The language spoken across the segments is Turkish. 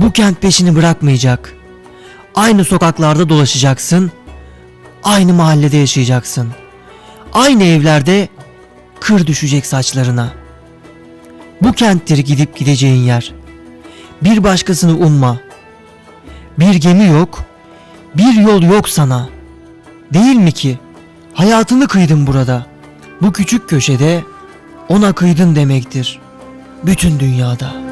Bu kent peşini bırakmayacak. Aynı sokaklarda dolaşacaksın. Aynı mahallede yaşayacaksın. Aynı evlerde kır düşecek saçlarına. Bu kenttir gidip gideceğin yer. Bir başkasını umma. Bir gemi yok, bir yol yok sana. Değil mi ki? Hayatını kıydın burada. Bu küçük köşede ona kıydın demektir. Bütün dünyada.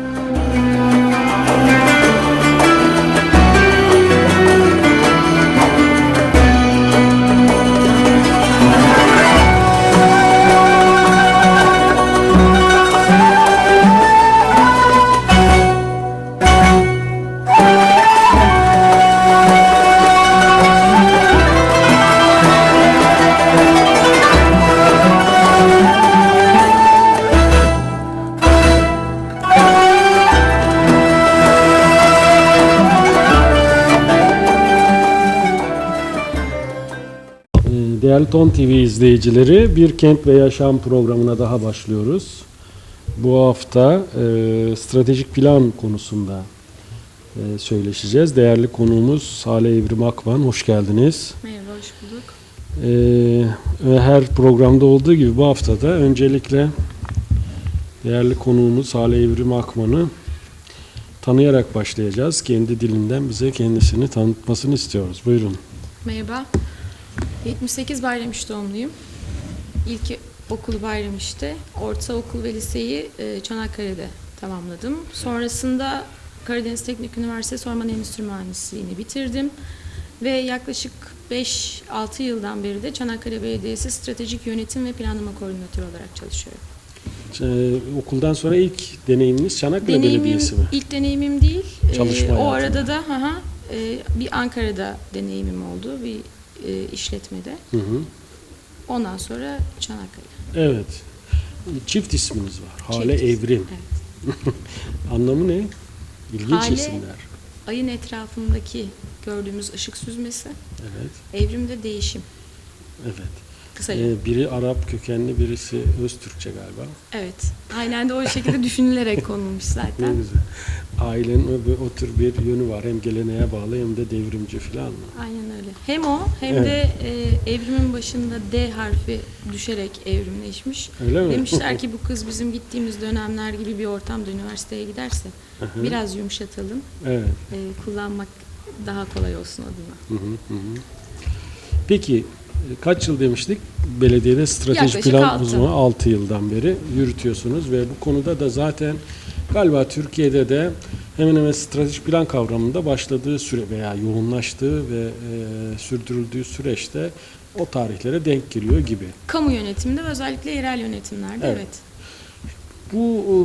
Ton TV izleyicileri, Bir Kent ve Yaşam programına daha başlıyoruz. Bu hafta e, stratejik plan konusunda e, söyleşeceğiz. Değerli konuğumuz Salih Evrim Akman, hoş geldiniz. Merhaba, hoş bulduk. E, her programda olduğu gibi bu haftada öncelikle değerli konuğumuz Salih Evrim Akman'ı tanıyarak başlayacağız. Kendi dilinden bize kendisini tanıtmasını istiyoruz. Buyurun. Merhaba. 78 Bayramiş doğumluyum. İlk okulu Bayramiş'te, ortaokul ve liseyi e, Çanakkale'de tamamladım. Sonrasında Karadeniz Teknik Üniversitesi Orman Endüstri Mühendisliğini bitirdim. Ve yaklaşık 5-6 yıldan beri de Çanakkale Belediyesi Stratejik Yönetim ve Planlama Koordinatörü olarak çalışıyorum. Ee, okuldan sonra ilk deneyiminiz Çanakkale Deneyimim, Belediyesi mi? ilk deneyimim değil. Çalışma Ee, o arada da hı hı, e, bir Ankara'da deneyimim oldu bir e, işletmede. Hı hı. Ondan sonra Çanakkale. Evet. Çift isminiz var. Hale Çift Evrim. Anlamı ne? İlginç Hale- isimler. Ayın etrafındaki gördüğümüz ışık süzmesi, Evet. evrimde değişim. Evet. Kısaca. Ee, biri Arap kökenli, birisi öz Türkçe galiba. Evet. Aynen de o şekilde düşünülerek konulmuş Ne zaten. güzel. Ailenin o, o tür bir yönü var. Hem geleneğe bağlı hem de devrimci falan mı? Aynen öyle. Hem o hem Evet. de e, evrimin başında D harfi düşerek evrimleşmiş. Öyle mi? Demişler ki bu kız bizim gittiğimiz dönemler gibi bir ortamda üniversiteye giderse hı. biraz yumuşatalım. Evet. e, kullanmak daha kolay olsun adına. Hı hı hı. hı. Peki e, kaç yıl demiştik? Belediyede strateji Yaklaşık plan altı. uzmanı 6 yıldan beri yürütüyorsunuz ve bu konuda da zaten galiba Türkiye'de de hemen hemen stratejik plan kavramında başladığı süre veya yoğunlaştığı ve e, sürdürüldüğü süreçte o tarihlere denk geliyor gibi. Kamu yönetiminde ve özellikle yerel yönetimlerde Evet. evet. Bu e,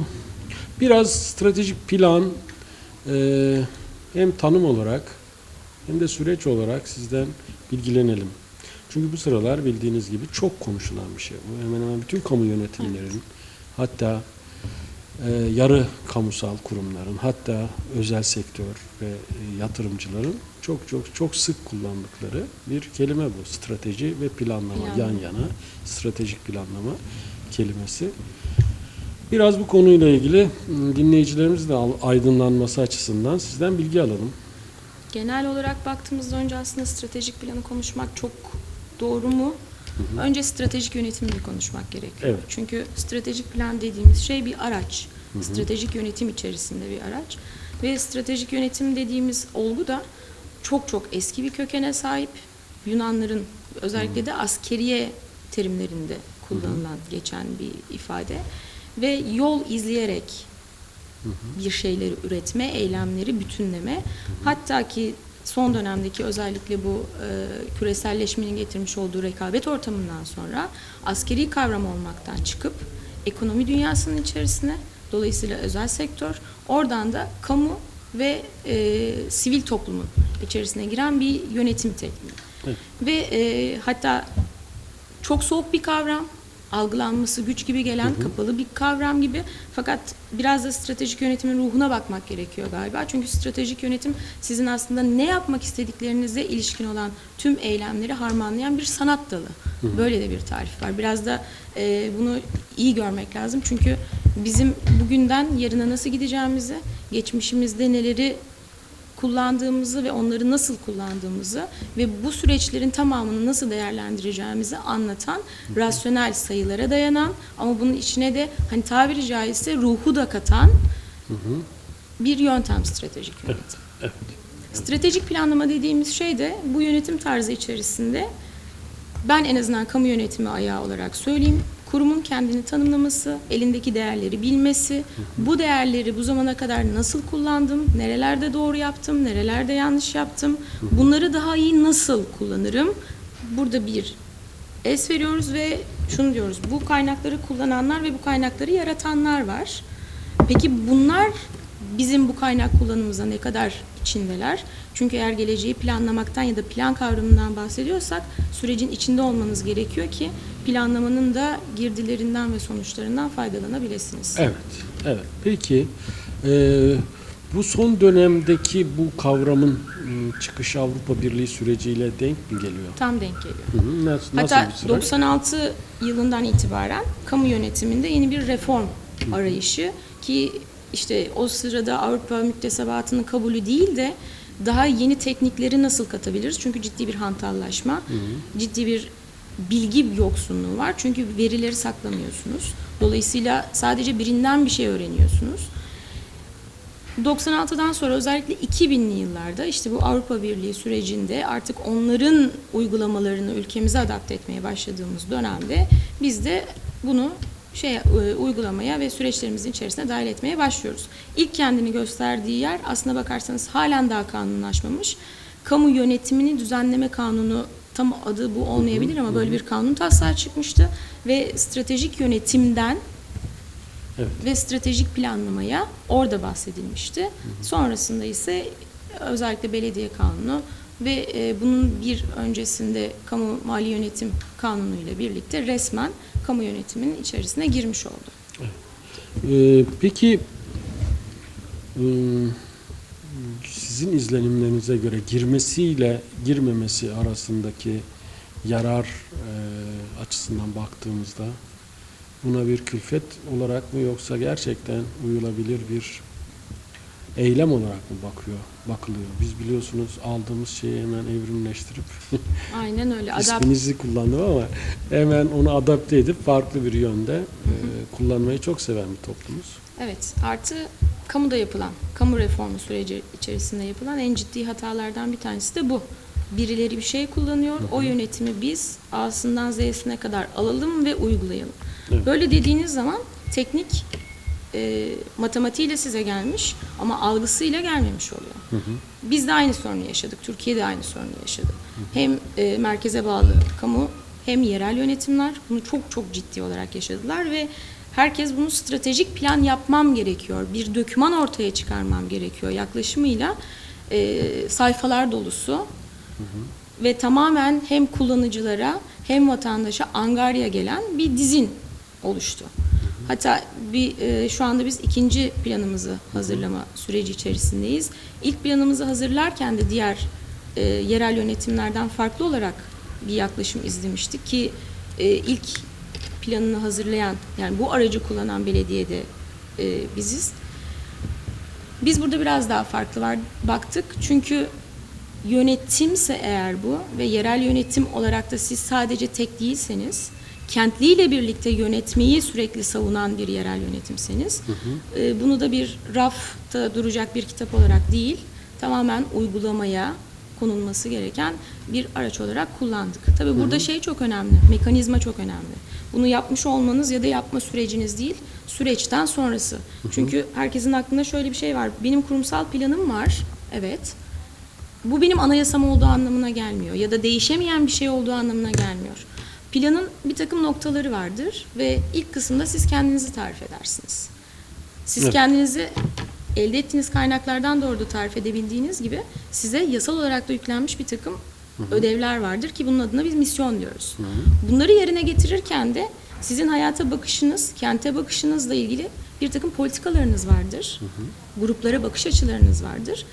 biraz stratejik plan e, hem tanım olarak hem de süreç olarak sizden bilgilenelim. Çünkü bu sıralar bildiğiniz gibi çok konuşulan bir şey. Bu hemen hemen bütün kamu yönetimlerin hatta e, yarı kamusal kurumların hatta özel sektör ve e, yatırımcıların çok çok çok sık kullandıkları bir kelime bu. Strateji ve planlama yan yana stratejik planlama kelimesi. Biraz bu konuyla ilgili m, dinleyicilerimiz de aydınlanması açısından sizden bilgi alalım. Genel olarak baktığımızda önce aslında stratejik planı konuşmak çok doğru mu? Önce stratejik yönetimini konuşmak gerekiyor. Evet. Çünkü stratejik plan dediğimiz şey bir araç. Stratejik yönetim içerisinde bir araç. Ve stratejik yönetim dediğimiz olgu da çok çok eski bir kökene sahip. Yunanların özellikle de askeriye terimlerinde kullanılan, geçen bir ifade. Ve yol izleyerek bir şeyleri üretme, eylemleri bütünleme. Hatta ki son dönemdeki özellikle bu e, küreselleşmenin getirmiş olduğu rekabet ortamından sonra askeri kavram olmaktan çıkıp ekonomi dünyasının içerisine dolayısıyla özel sektör oradan da kamu ve e, sivil toplumun içerisine giren bir yönetim tekniği. Evet. Ve e, hatta çok soğuk bir kavram, algılanması güç gibi gelen kapalı bir kavram gibi. Fakat biraz da stratejik yönetimin ruhuna bakmak gerekiyor galiba. Çünkü stratejik yönetim sizin aslında ne yapmak istediklerinize ilişkin olan tüm eylemleri harmanlayan bir sanat dalı. Böyle de bir tarif var. Biraz da e, bunu iyi görmek lazım. Çünkü bizim bugünden yarına nasıl gideceğimizi, geçmişimizde neleri kullandığımızı ve onları nasıl kullandığımızı ve bu süreçlerin tamamını nasıl değerlendireceğimizi anlatan rasyonel sayılara dayanan ama bunun içine de hani tabiri caizse ruhu da katan bir yöntem stratejik yönetim. Evet. Stratejik planlama dediğimiz şey de bu yönetim tarzı içerisinde ben en azından kamu yönetimi ayağı olarak söyleyeyim. Kurumun kendini tanımlaması, elindeki değerleri bilmesi, bu değerleri bu zamana kadar nasıl kullandım, nerelerde doğru yaptım, nerelerde yanlış yaptım, bunları daha iyi nasıl kullanırım? Burada bir es veriyoruz ve şunu diyoruz, bu kaynakları kullananlar ve bu kaynakları yaratanlar var. Peki bunlar bizim bu kaynak kullanımımıza ne kadar içindeler? Çünkü eğer geleceği planlamaktan ya da plan kavramından bahsediyorsak sürecin içinde olmanız gerekiyor ki planlamanın da girdilerinden ve sonuçlarından faydalanabilirsiniz. Evet, evet. Peki, e, bu son dönemdeki bu kavramın e, çıkış Avrupa Birliği süreciyle denk mi geliyor? Tam denk geliyor. Hı hı. Nasıl, nasıl Hatta bir süreç? 96 yılından itibaren kamu yönetiminde yeni bir reform arayışı ki işte o sırada Avrupa müktesebatının kabulü değil de daha yeni teknikleri nasıl katabiliriz? Çünkü ciddi bir hantallaşma, ciddi bir bilgi yoksunluğu var. Çünkü verileri saklamıyorsunuz. Dolayısıyla sadece birinden bir şey öğreniyorsunuz. 96'dan sonra özellikle 2000'li yıllarda işte bu Avrupa Birliği sürecinde artık onların uygulamalarını ülkemize adapte etmeye başladığımız dönemde biz de bunu şey e, uygulamaya ve süreçlerimizin içerisine dahil etmeye başlıyoruz. İlk kendini gösterdiği yer aslına bakarsanız halen daha kanunlaşmamış. Kamu yönetimini düzenleme kanunu tam adı bu olmayabilir ama böyle bir kanun taslağı çıkmıştı ve stratejik yönetimden Evet. ve stratejik planlamaya orada bahsedilmişti. Sonrasında ise özellikle belediye kanunu ve e, bunun bir öncesinde kamu mali yönetim kanunu ile birlikte resmen kamu yönetiminin içerisine girmiş oldu. Ee, peki e, sizin izlenimlerinize göre girmesiyle girmemesi arasındaki yarar e, açısından baktığımızda buna bir külfet olarak mı yoksa gerçekten uyulabilir bir eylem olarak mı bakıyor bakılıyor? Biz biliyorsunuz aldığımız şeyi hemen evrimleştirip Aynen öyle. İsminizi kullandım ama hemen onu adapte edip farklı bir yönde e, kullanmayı çok seven bir toplumuz. Evet, artı kamuda yapılan, kamu reformu süreci içerisinde yapılan en ciddi hatalardan bir tanesi de bu. Birileri bir şey kullanıyor, o yönetimi biz A'sından Z'sine kadar alalım ve uygulayalım. Evet. Böyle dediğiniz zaman teknik e, matematiğiyle size gelmiş ama algısıyla gelmemiş oluyor. Biz de aynı sorunu yaşadık, Türkiye de aynı sorunu yaşadı. Hem e, merkeze bağlı kamu hem yerel yönetimler bunu çok çok ciddi olarak yaşadılar ve herkes bunu stratejik plan yapmam gerekiyor, bir döküman ortaya çıkarmam gerekiyor yaklaşımıyla e, sayfalar dolusu ve tamamen hem kullanıcılara hem vatandaşa angarya gelen bir dizin oluştu. Hatta bir e, şu anda biz ikinci planımızı hazırlama süreci içerisindeyiz. İlk planımızı hazırlarken de diğer e, yerel yönetimlerden farklı olarak bir yaklaşım izlemiştik ki e, ilk planını hazırlayan yani bu aracı kullanan belediye de e, biziz. Biz burada biraz daha farklı var baktık çünkü yönetimse eğer bu ve yerel yönetim olarak da siz sadece tek değilseniz kentliyle birlikte yönetmeyi sürekli savunan bir yerel yönetimseniz e, bunu da bir rafta duracak bir kitap olarak değil tamamen uygulamaya konulması gereken bir araç olarak kullandık. Tabii burada şey çok önemli, mekanizma çok önemli. Bunu yapmış olmanız ya da yapma süreciniz değil, süreçten sonrası. Çünkü herkesin aklında şöyle bir şey var. Benim kurumsal planım var, evet. Bu benim anayasam olduğu anlamına gelmiyor ya da değişemeyen bir şey olduğu anlamına gelmiyor. Planın bir takım noktaları vardır ve ilk kısımda siz kendinizi tarif edersiniz. Siz Evet. kendinizi elde ettiğiniz kaynaklardan doğru tarif edebildiğiniz gibi size yasal olarak da yüklenmiş bir takım ödevler vardır ki bunun adına biz misyon diyoruz. Bunları yerine getirirken de sizin hayata bakışınız, kente bakışınızla ilgili bir takım politikalarınız vardır. Gruplara bakış açılarınız vardır.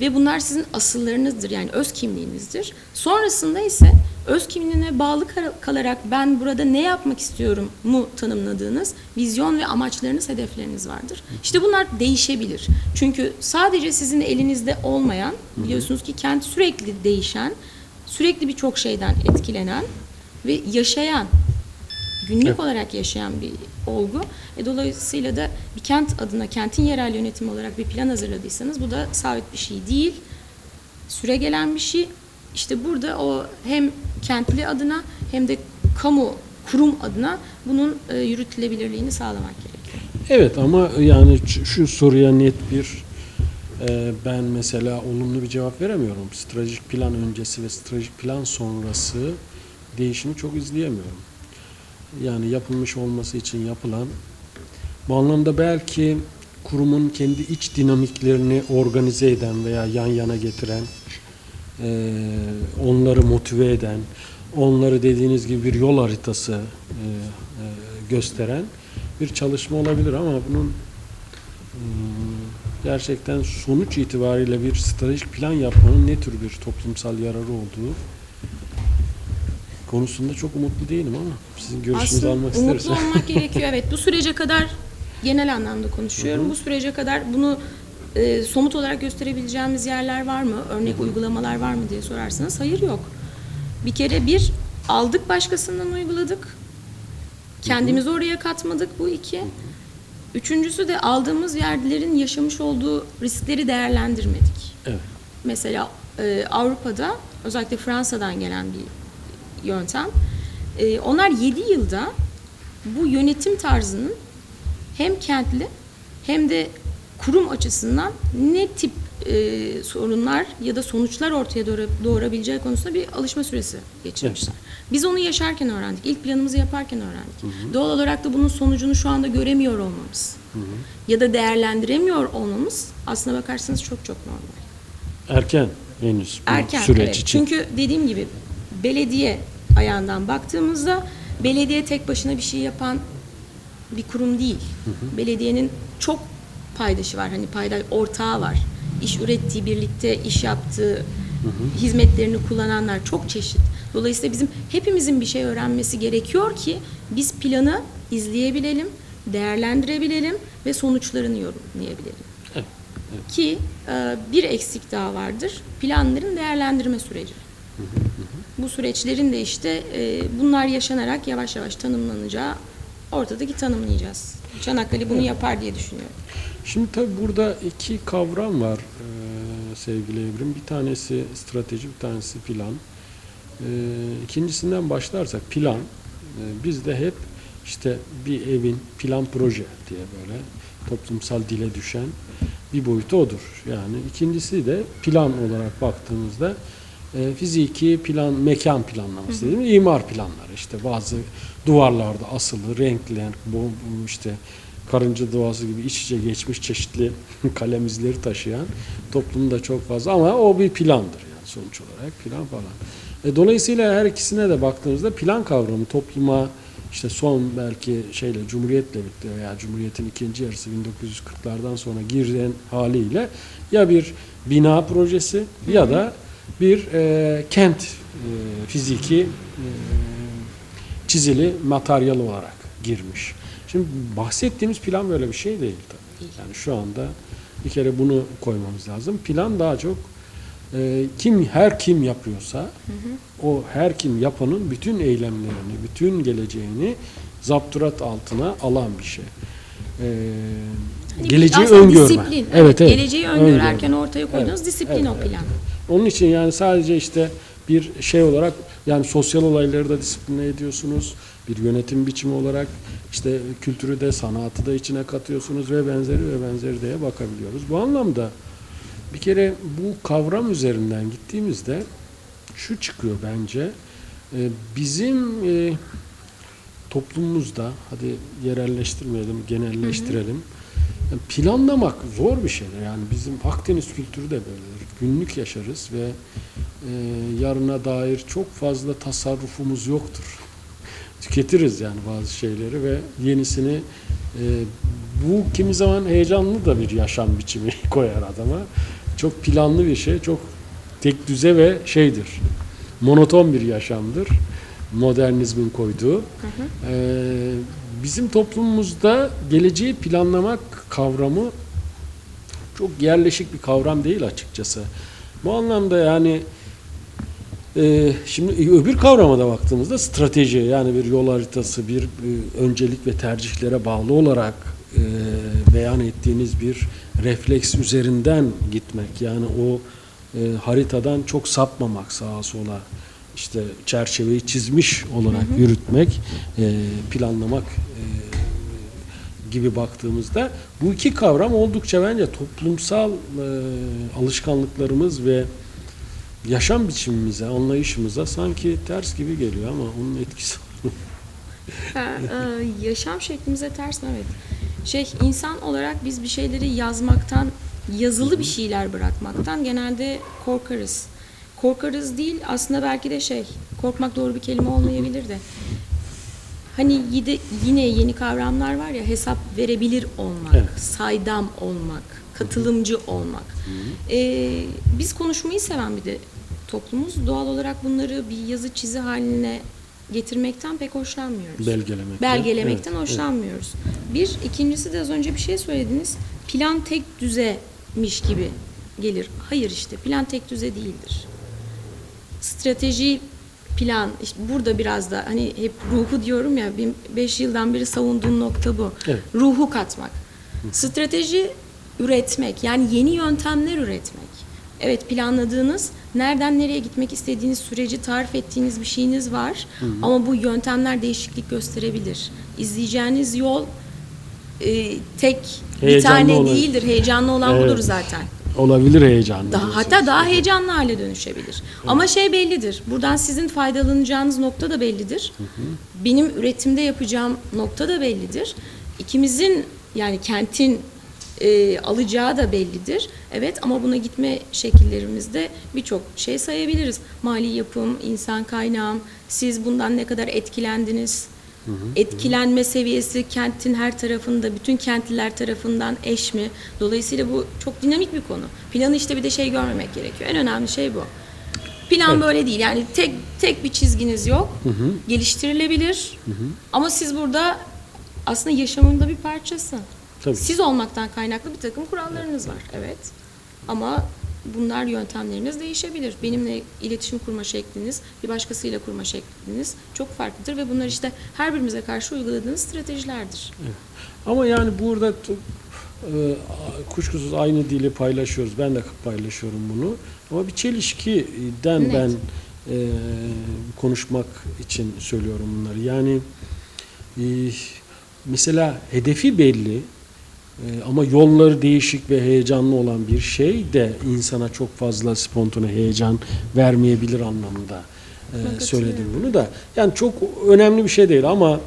Ve bunlar sizin asıllarınızdır yani öz kimliğinizdir. Sonrasında ise öz kimliğine bağlı kal- kalarak ben burada ne yapmak istiyorum mu tanımladığınız vizyon ve amaçlarınız, hedefleriniz vardır. İşte bunlar değişebilir. Çünkü sadece sizin elinizde olmayan, biliyorsunuz ki kent sürekli değişen, sürekli birçok şeyden etkilenen ve yaşayan günlük Evet. olarak yaşayan bir olgu. E, dolayısıyla da bir kent adına, kentin yerel yönetimi olarak bir plan hazırladıysanız bu da sabit bir şey değil. Süre gelen bir şey. İşte burada o hem kentli adına hem de kamu kurum adına bunun e, yürütülebilirliğini sağlamak gerekiyor. Evet ama yani şu- şu soruya net bir e, ben mesela olumlu bir cevap veremiyorum. Stratejik plan öncesi ve stratejik plan sonrası değişimi çok izleyemiyorum. Yani yapılmış olması için yapılan bu anlamda belki kurumun kendi iç dinamiklerini organize eden veya yan yana getiren e, onları motive eden onları dediğiniz gibi bir yol haritası e, e, gösteren bir çalışma olabilir ama bunun hmm, gerçekten sonuç itibariyle bir stratejik plan yapmanın ne tür bir toplumsal yararı olduğu konusunda çok umutlu değilim ama sizin görüşünüzü Aslında almak isteriz. umutlu olmak gerekiyor. Evet bu sürece kadar genel anlamda konuşuyorum. Bu sürece kadar bunu e, somut olarak gösterebileceğimiz yerler var mı? Örnek uygulamalar var mı diye sorarsanız hayır yok. Bir kere bir aldık başkasından uyguladık. Kendimizi oraya katmadık bu iki. Üçüncüsü de aldığımız yerlerin yaşamış olduğu riskleri değerlendirmedik. Evet. Mesela e, Avrupa'da özellikle Fransa'dan gelen bir yöntem. E, onlar 7 yılda bu yönetim tarzının hem kentli hem de kurum açısından ne tip e, sorunlar ya da sonuçlar ortaya doğura- doğurabileceği konusunda bir alışma süresi geçirmişler. Biz onu yaşarken öğrendik. İlk planımızı yaparken öğrendik. Doğal olarak da bunun sonucunu şu anda göremiyor olmamız ya da değerlendiremiyor olmamız aslına bakarsanız çok çok normal. Erken henüz bu Erken süreç evet. için. Çünkü dediğim gibi belediye ayağından baktığımızda belediye tek başına bir şey yapan bir kurum değil. Belediyenin çok paydaşı var. Hani payda ortağı var. İş ürettiği, birlikte iş yaptığı, hizmetlerini kullananlar çok çeşit. Dolayısıyla bizim hepimizin bir şey öğrenmesi gerekiyor ki biz planı izleyebilelim, değerlendirebilelim ve sonuçlarını yorumlayabilelim. Evet, Ki e, bir eksik daha vardır. Planların değerlendirme süreci. Bu süreçlerin de işte e, bunlar yaşanarak yavaş yavaş tanımlanacağı ortadaki tanımlayacağız. Çanakkale bunu yapar diye düşünüyorum. Şimdi tabii burada iki kavram var eee, sevgili Evrim. Bir tanesi strateji, bir tanesi plan. Eee, ikincisinden başlarsak plan. eee, bizde hep işte bir evin plan proje diye böyle toplumsal dile düşen bir boyutu odur. Yani ikincisi de plan olarak baktığımızda e, fiziki plan, mekan planlaması dediğimiz imar planları. işte bazı duvarlarda asılı, renkli, bu, bu işte karınca duası gibi iç içe geçmiş çeşitli kalem izleri taşıyan toplumda çok fazla ama o bir plandır yani sonuç olarak plan falan. E, dolayısıyla her ikisine de baktığımızda plan kavramı topluma işte son belki şeyle Cumhuriyet'le birlikte veya Cumhuriyet'in ikinci yarısı 1940'lardan sonra giren haliyle ya bir bina projesi ya da bir e, kent e, fiziki e, çizili materyal olarak girmiş. Şimdi bahsettiğimiz plan böyle bir şey değil tabii. Yani şu anda bir kere bunu koymamız lazım. Plan daha çok e, kim her kim yapıyorsa o her kim yapanın bütün eylemlerini, bütün geleceğini zapturat altına alan bir şey. E, Hani geleceği öngörme. Disiplin. Evet, evet. Geleceği öngörerken Öngörme. ortaya koyduğunuz Evet, disiplin evet, o evet. Onun için yani sadece işte bir şey olarak yani sosyal olayları da disipline ediyorsunuz. Bir yönetim biçimi olarak işte kültürü de sanatı da içine katıyorsunuz ve benzeri ve benzeri diye bakabiliyoruz. Bu anlamda bir kere bu kavram üzerinden gittiğimizde şu çıkıyor bence. Ee, Bizim e, toplumumuzda hadi yerelleştirmeyelim, genelleştirelim. Yani planlamak zor bir şeydir. Yani bizim Akdeniz kültürü de böyledir. Günlük yaşarız ve e, yarına dair çok fazla tasarrufumuz yoktur. Tüketiriz yani bazı şeyleri ve yenisini e, bu kimi zaman heyecanlı da bir yaşam biçimi koyar adama. çok planlı bir şey, çok tek düze ve şeydir. Monoton bir yaşamdır. Modernizmin koyduğu. Ee, bizim toplumumuzda geleceği planlamak kavramı çok yerleşik bir kavram değil açıkçası. Bu anlamda yani e, şimdi öbür kavrama da baktığımızda strateji yani bir yol haritası, bir e, öncelik ve tercihlere bağlı olarak e, beyan ettiğiniz bir refleks üzerinden gitmek yani o e, haritadan çok sapmamak sağa sola işte çerçeveyi çizmiş olarak yürütmek, e, planlamak e, gibi baktığımızda bu iki kavram oldukça bence toplumsal e, alışkanlıklarımız ve yaşam biçimimize, anlayışımıza sanki ters gibi geliyor ama onun etkisi var. Ha, e, yaşam şeklimize ters mi? Evet. Şey insan olarak biz bir şeyleri yazmaktan, yazılı bir şeyler bırakmaktan genelde korkarız. Korkarız değil aslında belki de şey korkmak doğru bir kelime olmayabilir de. Hani yine, yine yeni kavramlar var ya hesap verebilir olmak, Evet. saydam olmak, katılımcı olmak. Ee, biz konuşmayı seven bir de toplumuz. Doğal olarak bunları bir yazı çizi haline getirmekten pek hoşlanmıyoruz Belgelemekten. belgelemekten Evet, evet. hoşlanmıyoruz. Bir, ikincisi de az önce bir şey söylediniz. Plan tek düzemiş gibi gelir. Hayır işte plan tek düze değildir. Strateji plan işte burada biraz da hani hep ruhu diyorum ya 5 yıldan beri savunduğum nokta bu. Evet. Ruhu katmak. Strateji üretmek yani yeni yöntemler üretmek. Evet planladığınız nereden nereye gitmek istediğiniz süreci tarif ettiğiniz bir şeyiniz var ama bu yöntemler değişiklik gösterebilir. İzleyeceğiniz yol e, tek bir Heyecanlı tane olan- değildir. Heyecanlı olan Evet. budur zaten. Olabilir heyecanlı. Daha, hatta daha heyecanlı hale dönüşebilir. Ama şey bellidir. Buradan sizin faydalanacağınız nokta da bellidir. Benim üretimde yapacağım nokta da bellidir. İkimizin yani kentin e, alacağı da bellidir. Evet ama buna gitme şekillerimizde birçok şey sayabiliriz. Mali yapım, insan kaynağım, siz bundan ne kadar etkilendiniz? Etkilenme seviyesi kentin her tarafında, bütün kentliler tarafından eş mi? Dolayısıyla bu çok dinamik bir konu. Planı işte bir de şey görmemek gerekiyor. En önemli şey bu. Plan Evet. böyle değil. Yani tek tek bir çizginiz yok. Geliştirilebilir. Ama siz burada aslında yaşamın da bir parçası. Tabii. Siz olmaktan kaynaklı bir takım kurallarınız var. Evet. Ama bunlar yöntemleriniz değişebilir. Benimle iletişim kurma şekliniz, bir başkasıyla kurma şekliniz çok farklıdır ve bunlar işte her birimize karşı uyguladığınız stratejilerdir. Ama yani burada e, kuşkusuz aynı dili paylaşıyoruz. Ben de paylaşıyorum bunu. Ama bir çelişkiden Net. ben e, konuşmak için söylüyorum bunları. Yani e, mesela hedefi belli ama yolları değişik ve heyecanlı olan bir şey de insana çok fazla spontane heyecan vermeyebilir anlamında e, söyledim bunu da. Yani çok önemli bir şey değil ama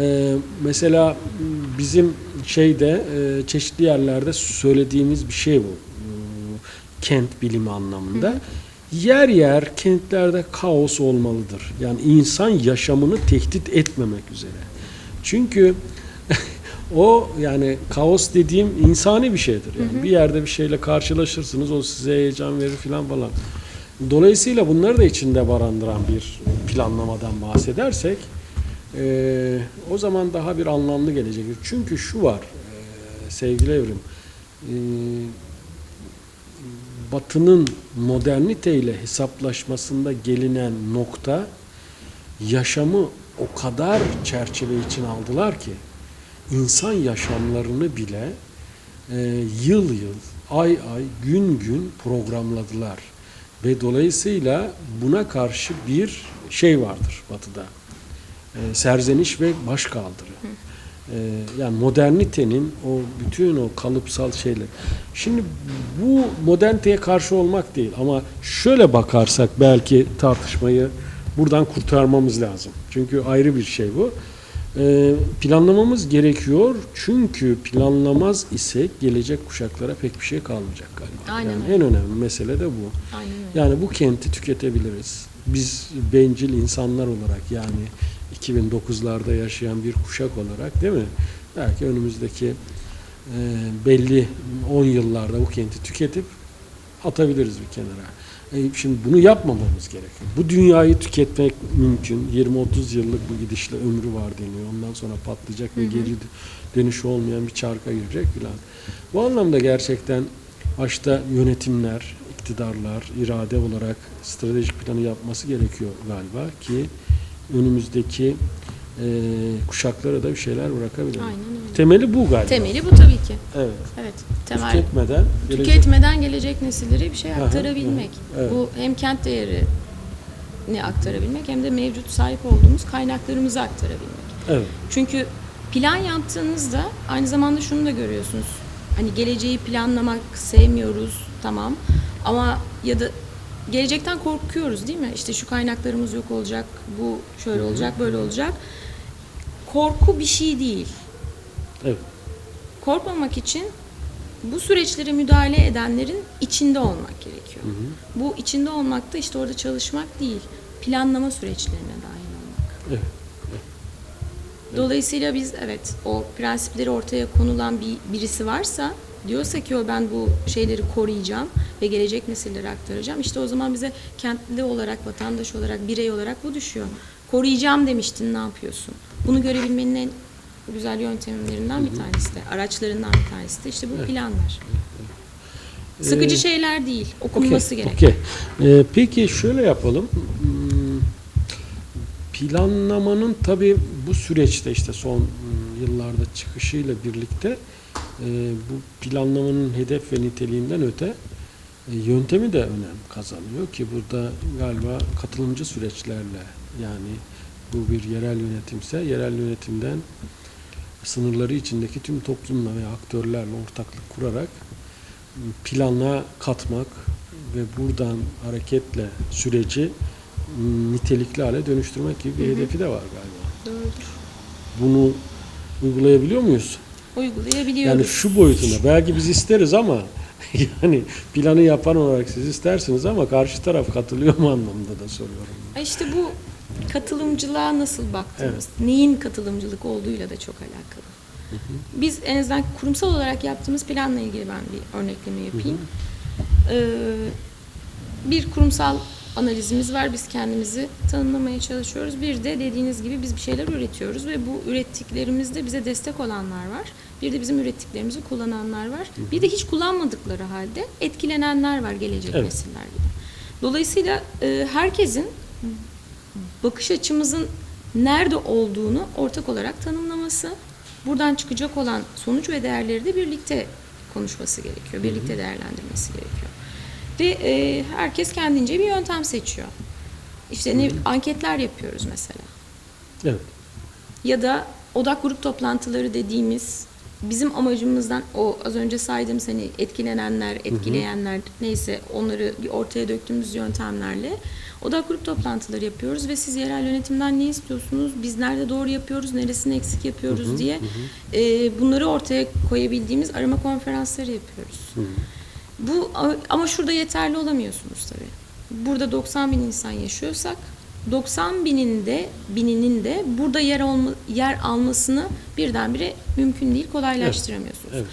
e, mesela bizim şeyde e, çeşitli yerlerde söylediğimiz bir şey bu. E, kent bilimi anlamında. Yer yer kentlerde kaos olmalıdır. Yani insan yaşamını tehdit etmemek üzere. Çünkü o yani kaos dediğim insani bir şeydir. Yani bir yerde bir şeyle karşılaşırsınız o size heyecan verir filan falan. Dolayısıyla bunları da içinde barındıran bir planlamadan bahsedersek eee, o zaman daha bir anlamlı gelecektir. Çünkü şu var eee, sevgili Evrim eee, Batı'nın moderniteyle hesaplaşmasında gelinen nokta yaşamı o kadar çerçeve için aldılar ki insan yaşamlarını bile e, yıl yıl, ay ay, gün gün programladılar. Ve dolayısıyla buna karşı bir şey vardır Batı'da. E, serzeniş ve başkaldırı. E, yani modernitenin o bütün o kalıpsal şeyler. Şimdi bu moderniteye karşı olmak değil ama şöyle bakarsak belki tartışmayı buradan kurtarmamız lazım. Çünkü ayrı bir şey bu. E, planlamamız gerekiyor çünkü planlamaz isek gelecek kuşaklara pek bir şey kalmayacak galiba. Aynen yani en önemli mesele de bu. Aynen. Yani bu kenti tüketebiliriz. Biz bencil insanlar olarak yani 2009'larda yaşayan bir kuşak olarak değil mi? Belki önümüzdeki e, belli 10 yıllarda bu kenti tüketip atabiliriz bir kenara. Şimdi bunu yapmamamız gerekiyor. Bu dünyayı tüketmek mümkün. 20-30 yıllık bu gidişle ömrü var deniyor. Ondan sonra patlayacak ve geri dönüşü olmayan bir çarka girecek filan. Bu anlamda gerçekten başta yönetimler, iktidarlar, irade olarak stratejik planı yapması gerekiyor galiba ki önümüzdeki e, kuşaklara da bir şeyler bırakabilir. Aynen öyle. Temeli bu galiba. Temeli bu tabii ki. Evet. Evet. Temel Tüketmeden gelecek- tüketmeden gelecek nesillere bir şey aktarabilmek. aha, evet. Bu hem kent değeri ne aktarabilmek hem de mevcut sahip olduğumuz kaynaklarımızı aktarabilmek. Evet. Çünkü plan yaptığınızda aynı zamanda şunu da görüyorsunuz. Hani geleceği planlamak sevmiyoruz tamam ama ya da gelecekten korkuyoruz değil mi? İşte şu kaynaklarımız yok olacak, bu şöyle olacak, böyle olacak. Korku bir şey değil. Evet. Korkmamak için bu süreçlere müdahale edenlerin içinde olmak gerekiyor. Bu içinde olmak da işte orada çalışmak değil, planlama süreçlerine dahil olmak. Evet. Dolayısıyla biz evet o prensipleri ortaya konulan bir birisi varsa diyorsa ki o ben bu şeyleri koruyacağım ve gelecek nesillere aktaracağım. İşte o zaman bize kentli olarak, vatandaş olarak, birey olarak bu düşüyor. Koruyacağım demiştin ne yapıyorsun? Bunu görebilmenin en güzel yöntemlerinden bir tanesi de, araçlarından bir tanesi de işte bu planlar. Sıkıcı Ee, şeyler değil, okunması Okey, gerek. okey. Ee, peki şöyle yapalım. Hmm, Planlamanın tabii bu süreçte işte son hmm, yıllarda çıkışıyla birlikte e, bu planlamanın hedef ve niteliğinden öte e, yöntemi de önem kazanıyor ki burada galiba katılımcı süreçlerle yani bu bir yerel yönetimse yerel yönetimden sınırları içindeki tüm toplumla ve aktörlerle ortaklık kurarak plana katmak ve buradan hareketle süreci m, nitelikli hale dönüştürmek gibi bir hedefi de var galiba. Doğrudur. Bunu uygulayabiliyor muyuz? Uygulayabiliyoruz. Yani şu boyutunda belki biz isteriz ama yani planı yapan olarak siz istersiniz ama karşı taraf katılıyor mu anlamında da soruyorum. İşte bu katılımcılığa nasıl baktığımız, neyin katılımcılık olduğuyla da çok alakalı. Biz en azından kurumsal olarak yaptığımız planla ilgili ben bir örnekleme yapayım. Ee, bir kurumsal analizimiz var. Biz kendimizi tanımlamaya çalışıyoruz. Bir de dediğiniz gibi biz bir şeyler üretiyoruz ve bu ürettiklerimizde bize destek olanlar var. Bir de bizim ürettiklerimizi kullananlar var. Bir de hiç kullanmadıkları halde etkilenenler var gelecek Evet. nesiller gibi. Dolayısıyla e, herkesin bakış açımızın nerede olduğunu ortak olarak tanımlaması, buradan çıkacak olan sonuç ve değerleri de birlikte konuşması gerekiyor, birlikte değerlendirmesi gerekiyor. Ve e, herkes kendince bir yöntem seçiyor. İşte ne anketler yapıyoruz mesela. Evet. Ya da odak grup toplantıları dediğimiz bizim amacımızdan o az önce saydığım hani etkilenenler, etkileyenler neyse onları ortaya döktüğümüz yöntemlerle odak grup toplantıları yapıyoruz ve siz yerel yönetimden ne istiyorsunuz? Biz nerede doğru yapıyoruz, neresini eksik yapıyoruz diye e, bunları ortaya koyabildiğimiz arama konferansları yapıyoruz. Bu ama şurada yeterli olamıyorsunuz tabii. Burada 90 bin insan yaşıyorsak 90 binin de bininin de burada yer olma, yer almasını birdenbire mümkün değil, kolaylaştıramıyorsunuz. Evet.